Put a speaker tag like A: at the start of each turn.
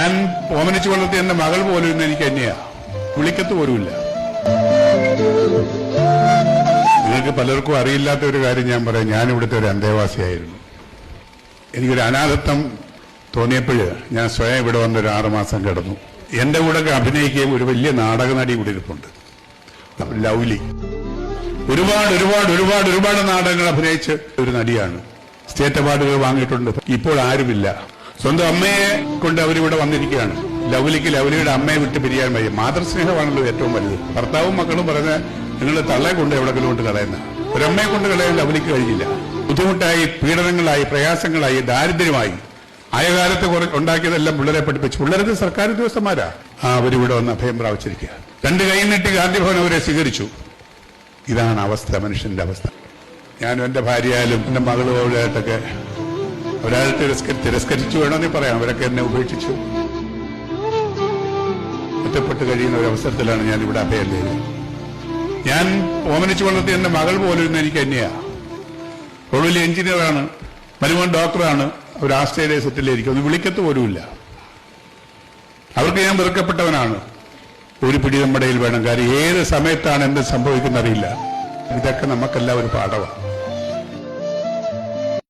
A: ഞാൻ ഓമനിച്ചു വളർത്തിയ എന്റെ മകൾ പോലും ഇന്ന് എനിക്ക് തന്നെയാ വിളിക്കത്ത് പോലുമില്ല നിങ്ങൾക്ക് പലർക്കും അറിയില്ലാത്ത ഒരു കാര്യം ഞാൻ പറയാം. ഞാൻ ഇവിടുത്തെ ഒരു അന്തേവാസിയായിരുന്നു. എനിക്കൊരു അനാഥത്വം തോന്നിയപ്പോൾ ഞാൻ സ്വയം ഇവിടെ വന്ന് ഒരു ആറുമാസം കിടന്നു. എന്റെ കൂടെ അഭിനയിക്കുകയും ഒരു വലിയ നാടക നടി കൂടി ഇരിപ്പുണ്ട്. ലൗലി. ഒരുപാട് ഒരുപാട് ഒരുപാട് ഒരുപാട് നാടകങ്ങൾ അഭിനയിച്ച് ഒരു നടിയാണ്. സ്റ്റേറ്റ് അവാർഡുകൾ വാങ്ങിയിട്ടുണ്ട്. ഇപ്പോൾ ആരുമില്ല. സ്വന്തം അമ്മയെ കൊണ്ട് അവരിവിടെ വന്നിരിക്കുകയാണ്. ലൗലിക്ക് ലൗലിയുടെ അമ്മയെ വിട്ട് പിരിയാൻ വയ്യ. മാതൃസ്നേഹമാണല്ലോ ഏറ്റവും വലുത്. ഭർത്താവും മക്കളും പറഞ്ഞ നിങ്ങൾ തള്ളെ കൊണ്ട് എവിടെങ്കിലും കൊണ്ട് കളയുന്ന. ഒരമ്മയെ കൊണ്ട് കളയാൻ ലൗലിക്ക് കഴിയില്ല ബുദ്ധിമുട്ടായി പീഡനങ്ങളായി പ്രയാസങ്ങളായി ദാരിദ്ര്യമായി. ആയ കാലത്ത് കുറെ- ഉണ്ടാക്കിയതെല്ലാം പിള്ളേരെ പഠിപ്പിച്ചു. പിള്ളേരത് സർക്കാർ ഉദ്യോഗസ്ഥന്മാരാ? ആ അവരിവിടെ വന്ന് അഭയം പ്രാപിച്ചിരിക്കുക. രണ്ട് കൈ നീട്ടി ഗാന്ധിഭവൻ അവരെ സ്വീകരിച്ചു. ഇതാണ് അവസ്ഥ മനുഷ്യന്റെ അവസ്ഥ. ഞാനും എന്റെ ഭാര്യയായാലും എന്റെ മകളും അവരായിട്ടൊക്കെ ഒരാൾ തിരസ്ക തിരസ്കരിച്ചു വേണമെന്ന് പറയാം. അവരൊക്കെ എന്നെ ഉപേക്ഷിച്ചു. ഒറ്റപ്പെട്ട് കഴിയുന്ന ഒരു അവസരത്തിലാണ് ഞാൻ ഇവിടെ അഭയല്ലേ ഞാൻ ഓമനിച്ചു വളർത്തിയ എന്റെ മകൾ പോലും എനിക്ക് തന്നെയാ ഒടുവിൽ എഞ്ചിനീയറാണ്. മരുമോൻ ഡോക്ടറാണ്. അവർ ആസ്ട്രേലിയ സെറ്റിലായിരിക്കും ഒന്ന് വിളിക്കത്ത് പോലുമില്ല. അവർക്ക് ഞാൻ വെറുക്കപ്പെട്ടവനാണ്. ഒരു പിടി നമ്മുടെ വേണം. കാര്യം ഏത് സമയത്താണ് എന്ത് സംഭവിക്കുന്ന അറിയില്ല ഇതൊക്കെ നമുക്കെല്ലാം ഒരു പാഠമാണ്.